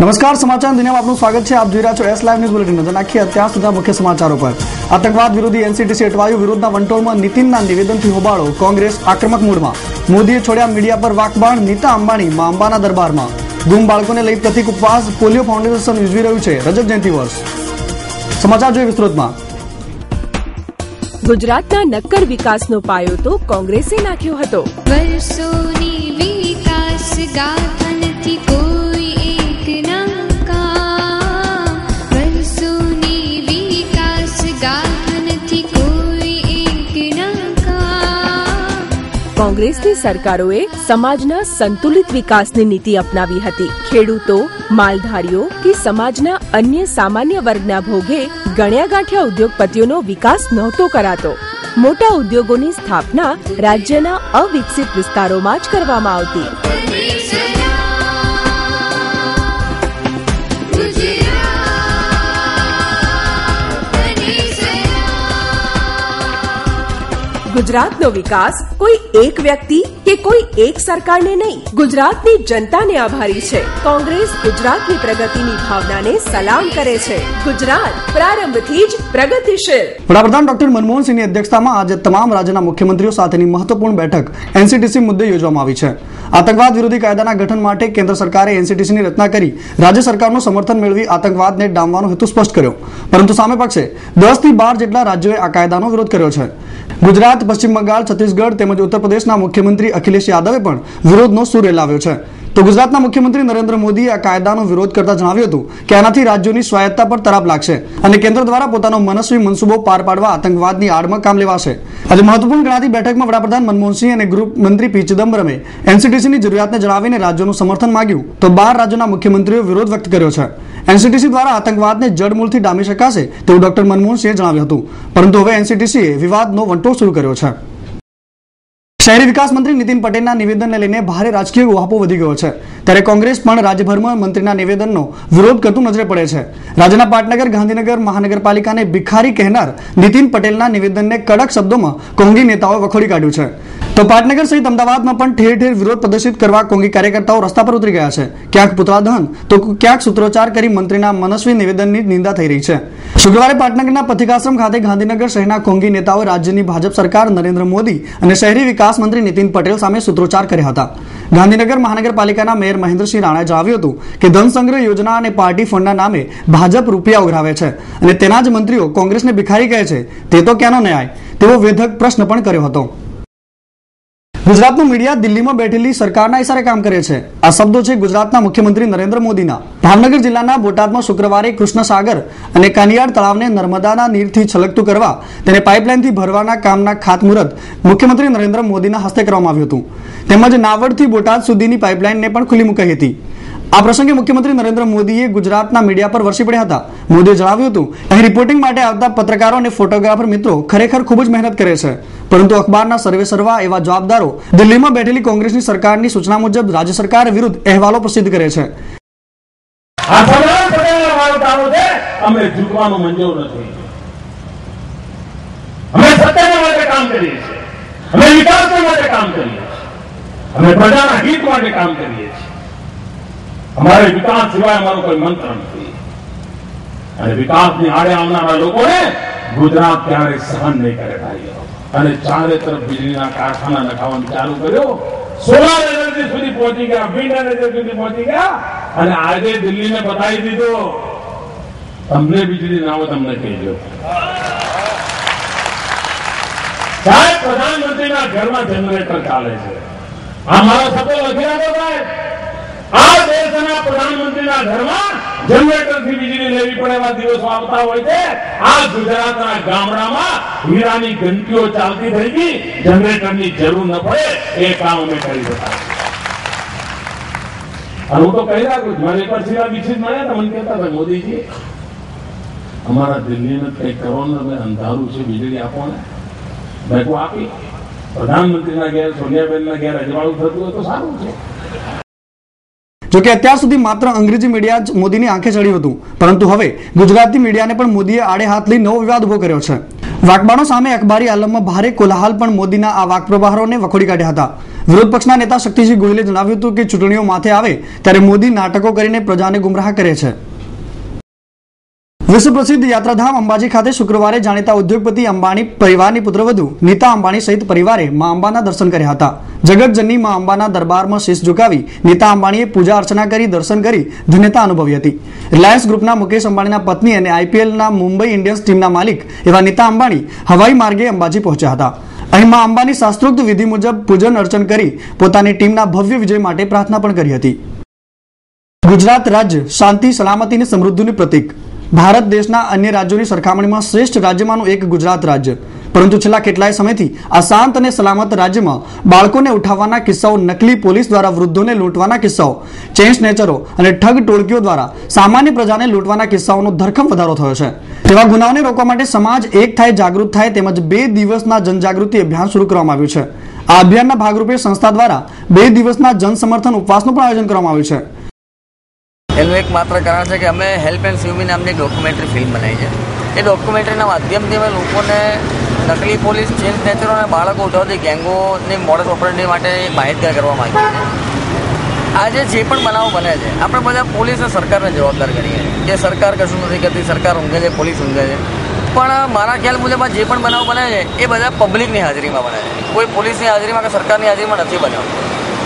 નમસ્કાર સમાચાર દુનિયામાં આપનું સ્વાગત છે. આપ જોઈ રહ્યા છો એસ લાઈવ ન્યૂઝ બુલેટિન નજર નાખીએ અત્યાર સુધીના મુખ્ય સમાચારો પર. આતંકવાદ વિરોધી એનસીટીસી અટવાયું. વિરોધના વંટોળમાં નીતિનના નિવેદનથી હોબાળો. કોંગ્રેસ આક્રમક મૂડમાં. મોદીએ છોડ્યા મીડિયા પર વાકબાણ નીતા અંબાણી માં અંબાના દરબારમાં. ગુમ બાળકોને લઈ પ્રતિક ઉપવાસ પોલિયો ફાઉન્ડેશન ઉજવી રહ્યું છે. રજત જયંતિ વર્ષ. સમાચાર જોઈએ વિસ્તૃતમાં. ગુજરાતના નક્કર વિકાસનો પાયો તો કોંગ્રેસે નાખ્યો હતો. વર્ષોની વિકાસ ગાથનથી કોઈ કોંગ્રેસની સરકારોએ સમાજના સંતુલિત વિકાસની નીતિ અપનાવી હતી. ખેડૂતો, માલધારીઓ કે સમાજના અન્ય સામાન્ય વર્ગના ભોગે ગણ્યા ગાંઠ્યા ઉદ્યોગપતિઓનો વિકાસ નહોતો કરાતો. મોટા ઉદ્યોગોની સ્થાપના રાજ્યના અવિકસિત વિસ્તારોમાં જ કરવામાં આવતી. ગુજરાતનો વિકાસ કોઈ એક વ્યક્તિ કે કોઈ એક સરકારને નહીં. ગુજરાતની જનતાને આભારી છે. કોંગ્રેસ ગુજરાતની પ્રગતિની ભાવનાને સલામ કરે છે. ગુજરાત પ્રારંભથી જ પ્રગતિશીલ. વડાપ્રધાન ડોક્ટર મનમોહન સિંહની અધ્યક્ષતામાં આજે તમામ રાજ્યના મુખ્યમંત્રીઓ સાથેની મહત્વપૂર્ણ બેઠક એનસીટીસી મુદ્દે યોજવામાં આવી છે. આતંકવાદ વિરોધી કાયદાના ગઠન માટે કેન્દ્ર સરકારે એનસીટીસીની રચના કરી રાજ્ય સરકારનું સમર્થન મેળવી આતંકવાદને ડામવાનો હેતુ સ્પષ્ટ કર્યો. પરંતુ સામે પક્ષે દસથી બાર જેટલા રાજ્યોએ આ કાયદાનો વિરોધ કર્યો છે. ગુજરાત, પશ્ચિમ બંગાળ, છત્તીસગઢ તેમજ ઉત્તર પ્રદેશના મુખ્યમંત્રી અખિલેશ યાદવે પણ વિરોધનો સૂર એલાવ્યો છે. તો ગુજરાતના મુખ્યમંત્રી નરેન્દ્ર મોદીએ આ કાયદાનો વિરોધ કરતા જણાવ્યું હતું કે આનાથી રાજ્યોની સ્વાયત્તા પર તરાપ લાગશે અને કેન્દ્ર દ્વારા પોતાનો મનસ્વી મનસુબો પાર પાડવા આતંકવાદની આડમાં કામ લેવાશે. આજે મહત્વપૂર્ણ ગણાતી બેઠકમાં વડાપ્રધાન મનમોહનસિંહ અને ગૃહ મંત્રી પી ચિદમ્બરમે એનસીટીસીની જરૂરિયાતને જણાવીને રાજ્યોનું સમર્થન માંગ્યું. તો બાર રાજ્યોના મુખ્યમંત્રીઓ વિરોધ વ્યક્ત કર્યો છે. એનસીટીસી દ્વારા આતંકવાદને જડમૂળથી ડામી શકાશે તેવું ડોક્ટર મનમોહનસિંહે જણાવ્યું હતું. પરંતુ હવે એનસીટીસીએ વિવાદનો વંટોળ શરૂ કર્યો છે. શહેરી વિકાસ મંત્રી નીતિન પટેલના નિવેદનને લઈને ભારે રાજકીય ઉહાપો વધી ગયો છે. ત્યારે કોંગ્રેસ પણ રાજ્યભરમાં મંત્રીના નિવેદનનો વિરોધ કરતું નજરે પડે છે. રાજ્યના પાટનગર, ગાંધીનગર, મહાનગરપાલિકાને ભિખારી કહેનાર નીતિન પટેલના નિવેદનને કડક શબ્દોમાં કોંગી નેતાઓએ વખોડી કાઢ્યું છે. તો પાટનગર સહિત અમદાવાદમાં પણ ઠેર ઠેર વિરોધ પ્રદર્શિત કરવા કોંગી કાર્યકર્તાઓ રસ્તા પર ઉતરી ગયા છે. ક્યાંક પુતળા દહન, તો ક્યાંક સૂત્રોચ્ચાર કરી મંત્રીના મનસ્વી નિવેદનની નિંદા થઈ રહી છે. શુક્રવારે પાટનગરના પથિકાશ્રમ ખાતે ગાંધીનગર શહેરના કોંગી નેતાઓએ રાજ્યની ભાજપ સરકાર નરેન્દ્ર મોદી અને શહેરી વિકાસ મંત્રી નીતિન પટેલ સામે સૂત્રોચ્ચાર કર્યા હતા. ગાંધીનગર મહાનગરપાલિકાના મેયર મહેન્દ્રસિંહ રાણાએ જણાવ્યું હતું કે ધન સંગ્રહ યોજના અને પાર્ટી ફંડના નામે ભાજપ રૂપિયા ઉઘરાવે છે અને તેના જ મંત્રીઓ કોંગ્રેસને ભિખારી કહે છે. તે તો ક્યાંનો ન્યાય? તેવો વેધક પ્રશ્ન પણ કર્યો હતો. ગુજરાતનું મીડિયા દિલ્હીમાં બેઠેલી સરકારના ઇશારે કામ કરે છે. આ શબ્દો છે ગુજરાતના મુખ્યમંત્રી નરેન્દ્ર મોદીના. ભાવનગર જિલ્લાના બોટાદમાં શુક્રવારે કૃષ્ણસાગર અને કાનિયાર તળાવને નર્મદાના નીરથી છલકતું કરવા તેને પાઇપલાઇનથી ભરવાના કામના ખાતમુહૂર્ત મુખ્યમંત્રી નરેન્દ્ર મોદીના હસ્તે કરવામાં આવ્યું હતું. તેમજ નાવડથી બોટાદ સુધીની પાઇપલાઇનને પણ ખુલ્લી મુકાઈ હતી. આ પ્રસંગે મુખ્યમંત્રી નરેન્દ્ર મોદીએ ગુજરાતના મીડિયા પર વરસી પડ્યા હતા. મોદીએ જણાવ્યું હતું, અહીં રિપોર્ટિંગ માટે આવતા પત્રકારો અને ફોટોગ્રાફર મિત્રો ખરેખર ખૂબ જ મહેનત કરે છે. પરંતુ અખબારના સર્વે સર્વા એવા જવાબદારો દિલ્હીમાં બેઠેલી કોંગ્રેસની સરકારની સૂચના મુજબ રાજ્ય સરકાર વિરુદ્ધ અહેવાલો પ્રસિદ્ધ કરે છે. અમે ઝૂકવાનું માટે કામ કરીએ છીએ. અમે પ્રજાના હિત માટે કામ કરીએ છીએ. અમારે વિકાસ સિવાય અમારો કોઈ મંત્ર નથી. અને વિકાસની આડે આવનારા લોકોને ગુજરાત ક્યારે સહન નહીં કરે ભાઈઓ. અને ચારે તરફ વીજળીના કારખાના નખાવાનું ચાલુ કર્યો. સોલાર એનર્જી સુધી પહોંચી ગયા વિન્ડ એનર્જી સુધી પહોંચી ગયા. અને આજે દિલ્હીને બતાવી દીધો. તમને વીજળી ના હોય તમને કહેજો સાહેબ, પ્રધાનમંત્રીના ઘરમાં જનરેટર ચાલે છે. આ મારો શબ્દ લખી રાખો સાહેબ. આ દેશના પ્રધાનમંત્રીના ઘરમાં જનરેટરથી વીજળી લેવી પડે એવા દિવસો આવતા હોય છે. આ ગુજરાતના ગામડામાં હીરાની ઘંટીઓ ચાલતી થઈ ગઈ. જનરેટરની જરૂર ન પડે એ કામ અમે કરી દેતા અને હું તો કહી રાખું છું, મને એકવાર શીલા દીક્ષિત મળ્યા હતા, મને કહેતા હતા, મોદીજી, અમારા દિલ્હીને કંઈક કરવાનું અમે અંધારું છે, વીજળી આપો ને. મેં આપી. પ્રધાનમંત્રીના ઘેર, સોનિયાબેનના ઘેર અજવાળું થતું હોય તો સારું છે. જોકે અત્યાર સુધી માત્ર અંગ્રેજી મીડિયા જ મોદીની આંખે ચડ્યું હતું. પરંતુ હવે ગુજરાતી મીડિયાને પણ મોદીએ આડે હાથ લઈ નવો વિવાદ ઊભો કર્યો છે. વાકબાણો સામે અખબારી આલમમાં ભારે કોલાહલ પણ મોદીના આ વાક પ્રહારોને વખોડી કાઢ્યા હતા. વિરોધ પક્ષના નેતા શક્તિસિંહ ગોહિલે જણાવ્યું હતું કે ચૂંટણીઓ માથે આવે ત્યારે મોદી નાટકો કરીને પ્રજાને ગુમરાહ કરે છે. વિશ્વ પ્રસિદ્ધ યાત્રાધામ અંબાજી ખાતે શુક્રવારે જાણીતા ઉદ્યોગપતિ અંબાણી પરિવારની પુત્રવધુ નીતા અંબાણી સહિત પરિવારે મા અંબાના દર્શન કર્યા હતા. જગતજનની મા અંબાના દરબારમાં શીશ ઝુકાવી નીતા અંબાણીએ પૂજા અર્ચના કરી, દર્શન કરી, ધન્યતા અનુભવી હતી. રિલાયન્સ ગ્રુપના મુકેશ અંબાણીના પત્ની અને આઈપીએલના મુંબઈ ઇન્ડિયન્સ ટીમના માલિક એવા નીતા અંબાણી હવાઈ માર્ગે અંબાજી પહોંચ્યા હતા. અહીં મા અંબાની શાસ્ત્રોક્ત વિધિ મુજબ પૂજન અર્ચન કરી પોતાની ટીમના ભવ્ય વિજય માટે પ્રાર્થના પણ કરી હતી. ગુજરાત રાજ્ય શાંતિ, સલામતી અને સમૃદ્ધિનું પ્રતીક. ભારત દેશના અન્ય રાજ્યોની સરખામણીમાં શ્રેષ્ઠ રાજ્યમાંનું એક ગુજરાત રાજ્ય. પરંતુ છેલ્લા કેટલાય સમયથી આ શાંત અને સલામત રાજ્યમાં બાળકોને ઉઠાવવાના કિસ્સાઓ, નકલી પોલીસ દ્વારા વૃદ્ધોને લૂંટવાના કિસ્સાઓ ચેન સ્નેચરો અને ઠગ ટોળકીઓ દ્વારા સામાન્ય પ્રજાને લૂંટવાના કિસ્સાઓનો ધરખમ વધારો થયો છે. તેવા ગુનાઓને રોકવા માટે સમાજ એક થાય, જાગૃત થાય તેમજ બે દિવસના જનજાગૃતિ અભિયાન શરૂ કરવામાં આવ્યું છે. આ અભિયાનના ભાગરૂપે સંસ્થા દ્વારા બે દિવસના જનસમર્થન ઉપવાસનું પણ આયોજન કરવામાં આવ્યું છે. એનું એક માત્ર કારણ છે કે અમે હેલ્પ એન્ડ સિવમી નામની એક ડોક્યુમેન્ટરી ફિલ્મ બનાવી છે. એ ડોક્યુમેન્ટરીના માધ્યમથી અમે લોકોને નકલી પોલીસ ચેન્જ નેચરો અને બાળકો ઉઠાવતી ગેંગોની મોડસ ઓપરેટી માટે માહિતગાર કરવા માગીએ છીએ. આજે જે પણ બનાવો બને છે, આપણે બધા પોલીસ અને સરકારને જવાબદાર ગણીએ કે સરકાર કશું નથી કરતી, સરકાર ઊંઘે છે, પોલીસ ઊંઘે છે. પણ મારા ખ્યાલ મુજબ જે પણ બનાવ બને છે, એ બધા પબ્લિકની હાજરીમાં બને છે. કોઈ પોલીસની હાજરીમાં કે સરકારની હાજરીમાં નથી બન્યો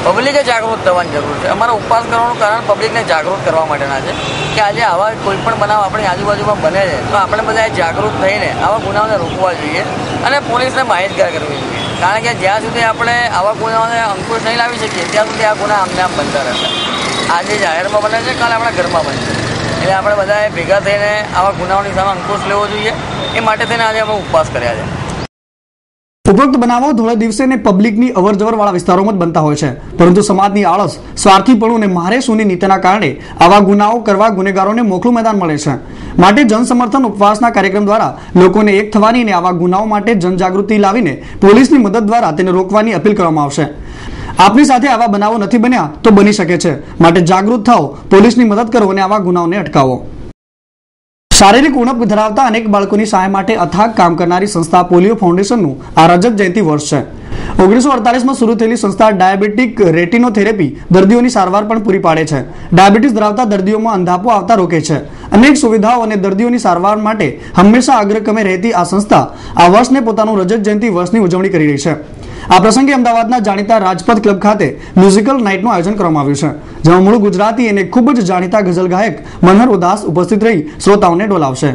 પબ્લિકે જાગૃત થવાની જરૂર છે. અમારા ઉપવાસ કરવાનું કારણ પબ્લિકને જાગૃત કરવા માટેના છે કે આજે આવા કોઈ પણ બનાવ આપણી આજુબાજુમાં બને છે, તો આપણે બધાએ જાગૃત થઈને આવા ગુનાઓને રોકવા જોઈએ અને પોલીસને માહિતગાર કરવી જોઈએ. કારણ કે જ્યાં સુધી આપણે આવા ગુનાઓને અંકુશ નહીં લાવી શકીએ, ત્યાં સુધી આ ગુના આમને આમ બનતા રહેશે. આજે જાહેરમાં બને છે, કાલે આપણા ઘરમાં બનશે એટલે આપણે બધાએ ભેગા થઈને આવા ગુનાઓની સામે અંકુશ લેવો જોઈએ. એ માટે થઈને આજે અમે ઉપવાસ કર્યા છે. ઉપરોક્ત બનાવો ધોળે દિવસે ને પબ્લિકની અવરજવર વાળા વિસ્તારોમાં જ બનતા હોય છે. પરંતુ સમાજની આળસ, સ્વાર્થીપણું અને મારે સુની નીતિના કારણે આવા ગુનાઓ કરવા ગુનેગારોને મોકળું મેદાન મળે છે. માટે જનસમર્થન ઉપવાસના કાર્યક્રમ દ્વારા લોકોને એક થવાની અને આવા ગુનાઓ માટે જનજાગૃતિ લાવીને પોલીસની મદદ દ્વારા તેને રોકવાની અપીલ કરવામાં આવશે. આપની સાથે આવા બનાવો નથી બન્યા તો બની શકે છે. માટે જાગૃત થાઓ, પોલીસની મદદ કરો અને આવા ગુનાઓને અટકાવો. શારીરિક ઉણપ ધરાવતા અનેક બાળકોની સહાય માટે અથાગ કામ કરનારી સંસ્થા પોલિયો ફાઉન્ડેશનનું આ રજત જયંતિ વર્ષ છે. ઓગણીસો અડતાલીસમાં શરૂ થયેલી સંસ્થા ડાયાબિટીક રેટિનોથેરેપી દર્દીઓની સારવાર પણ પૂરી પાડે છે. ડાયાબિટીસ ધરાવતા દર્દીઓમાં અંધાપો આવતા રોકે છે. અનેક સુવિધાઓ અને દર્દીઓની સારવાર માટે હંમેશા અગ્રક્રમે રહેતી આ સંસ્થા આ વર્ષને પોતાનું રજત જયંતિ વર્ષની ઉજવણી કરી રહી છે. આ પ્રસંગે અમદાવાદના જાણીતા રાજપથ ક્લબ ખાતે મ્યુઝિકલ નાઇટનું આયોજન કરવામાં આવ્યું છે, જેમાં મૂળ ગુજરાતી અને ખૂબ જ જાણીતા ગઝલ ગાયક મનહર ઉદાસ ઉપસ્થિત રહી શ્રોતાઓને ડોલાવશે.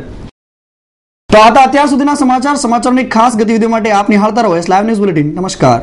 તો આ અત્યાર સુધીના સમાચાર. સમાચારની ખાસ ગતિવિધિ માટે આપ નિહાળતા રહો એસ લાઈવ ન્યૂઝ બુલેટિન. નમસ્કાર.